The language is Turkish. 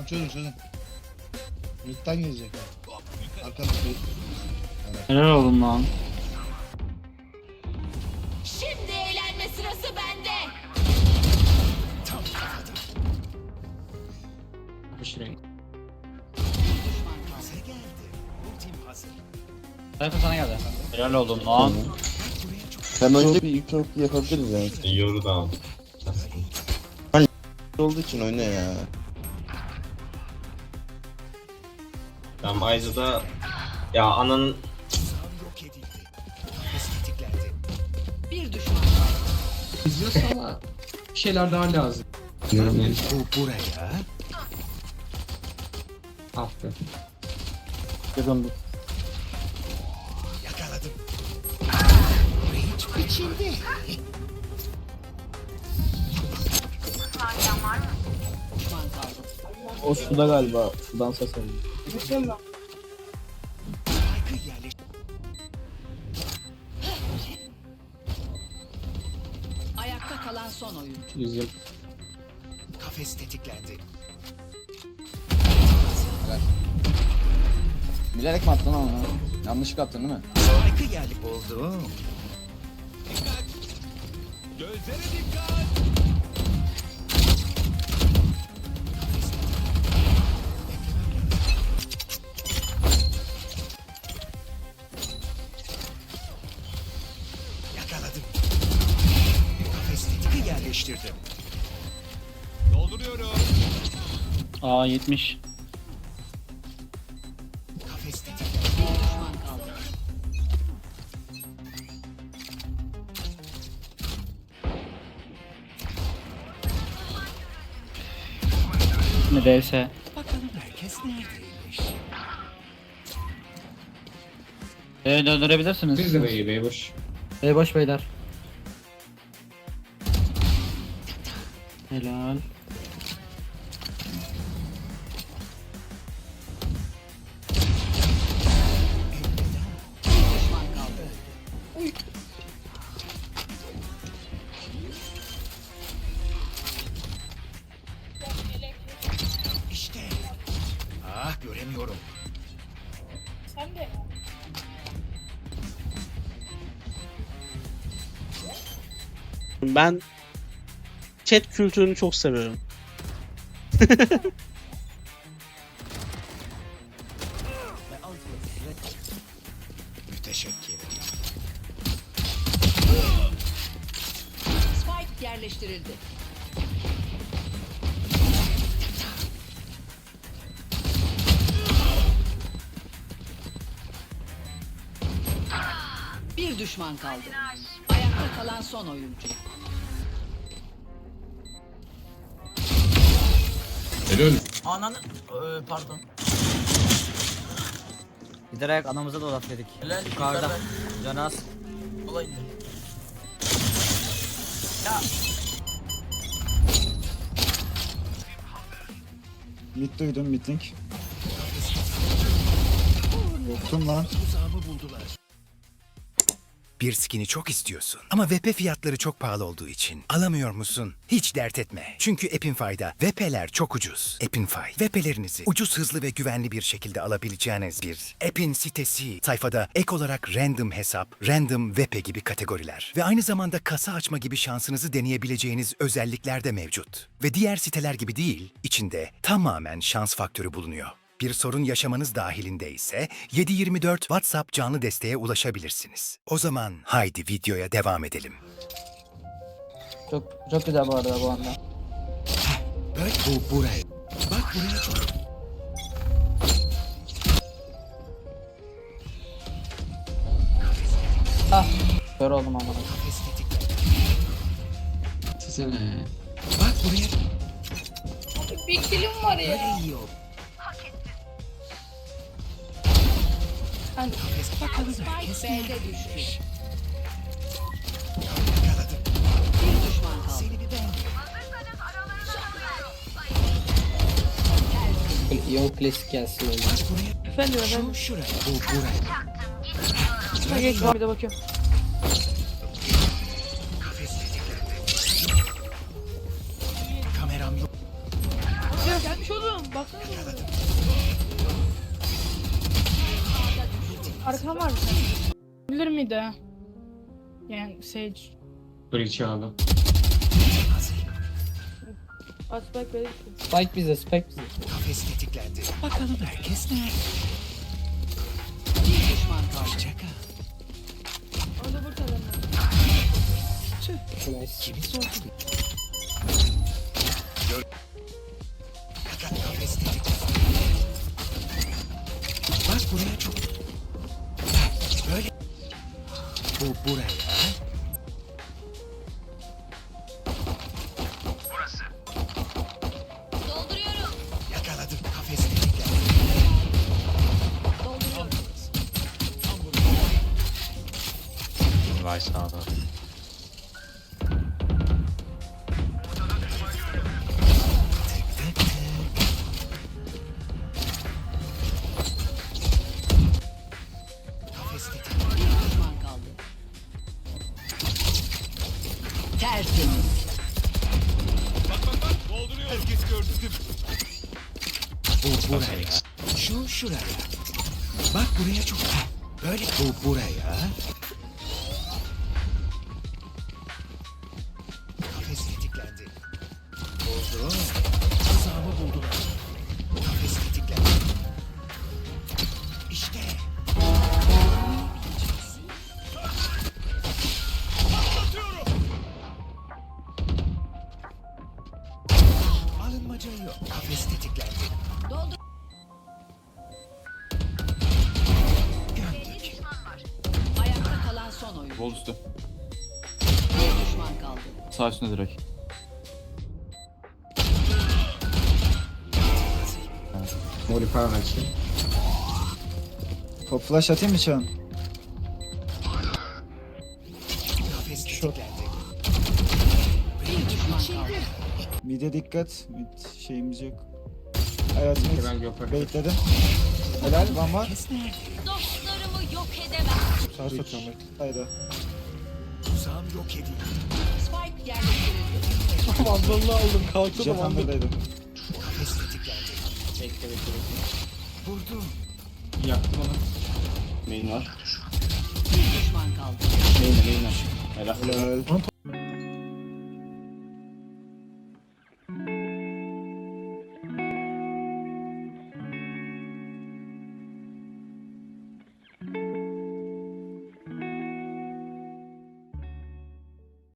Tamam çözün çözün. Mid'den gelecek. Arkadan bir... Helal oğlum lan. Şimdi eğlenme sırası bende. Şuraya. Sayfa sana geldi. Helal oğlum lan. Hem önce bir ilk yapabiliriz yani. Yoru da aldım. Olduğu için oyna ya. Tamam Ayza'da ya ananın Bir düşman. İzliyorsa ama bir şeyler daha lazım. Bu buraya. Ah be. Yazın bu. Yakaladım. Düşman kaldı. O suda galiba. Sudan ses alıyor. Ayakta kalan son oyuncu. Yüzyıl. Kafes tetiklendi. Bilerek mi attın onu? Yanlışlıkla attın değil mi? Spike'ı yerli oldu. Yakaladım. Yerleştirdim. Aa 70. Kafes tetiklendi. Bir düşman kaldı. Ne DS. Bakalım herkes neredeymiş. Ee döndürebilirsiniz. Biz de bey bey boş. Ee boş beyler. Ben chat kültürünü çok seviyorum. Müteşekkirim. Spike yerleştirildi. Bir düşman kaldı. Ayakta kalan son oyuncu. Helal. Ananı... Ee, pardon. Giderek anamıza da laf yedik. Yukarıda. Canaz. Olay indi. Mid duydum meeting. Korktum lan. Tuzağımı buldular. Bir skin'i çok istiyorsun ama VP fiyatları çok pahalı olduğu için alamıyor musun? Hiç dert etme. Çünkü Epinfy'da VP'ler çok ucuz. Epinfy, VP'lerinizi ucuz, hızlı ve güvenli bir şekilde alabileceğiniz bir Epin sitesi. Sayfada ek olarak random hesap, random VP gibi kategoriler ve aynı zamanda kasa açma gibi şansınızı deneyebileceğiniz özellikler de mevcut. Ve diğer siteler gibi değil, içinde tamamen şans faktörü bulunuyor. Bir sorun yaşamanız dahilinde ise 724 WhatsApp canlı desteğe ulaşabilirsiniz. O zaman haydi videoya devam edelim. Çok çok güzel bu arada bu anda. Bak bu buraya. Bak buraya çok... Kör oldum ama. Size ne? Bak buraya Bir kilim var böyle iyi. Kafes bakalım herkes düştü. Yakaladım. Bir düşman kaldı. Seni bir ben. Yok klasik gelsin öyle. Buraya. Efendim Şu efendim. şuraya. Bu buraya. Ha, geç bir de bakıyorum. Kameram yok. Gelmiş oğlum. baksana. Arkam var bir tane. Bilir miydi? Yani Sage. Breach abi. Atback belki. Spike bize, spike bize. Kafes tetiklendi. Bakalım herkes nerede? Bir düşman kaldı. Hoşçakal. Orada vur. Kimi sordu? Tertemiz. Herkes gördü değil mi? Bu buraya. Şu şuraya. Bak buraya çok... Böyle bu buraya. Alınmaca yok. Kafes tetiklendi. Doldur. Ayakta kalan son oyun. Bol üstü. Bir düşman kaldı. Sağ üstüne direkt. Mori falan açayım. Top flash atayım mı Çağan? Kafes tetiklendi. Bir düşman kaldı. Mide dikkat. Mid şeyimiz yok. Evet mid. Baitledim. Helal one var. Dostlarımı yok edemem. Sağ satıyorum. Haydi. Tuzağım yok edildi. Spike yerleştirildi. Vandalını aldım. Kalktı da vandaldaydım. Kafes tetiklendi. Bekle bekle bekle. Vurdum. Yaktım onu. Main var. Bir düşman kaldı. Main main var. Helal. Helal.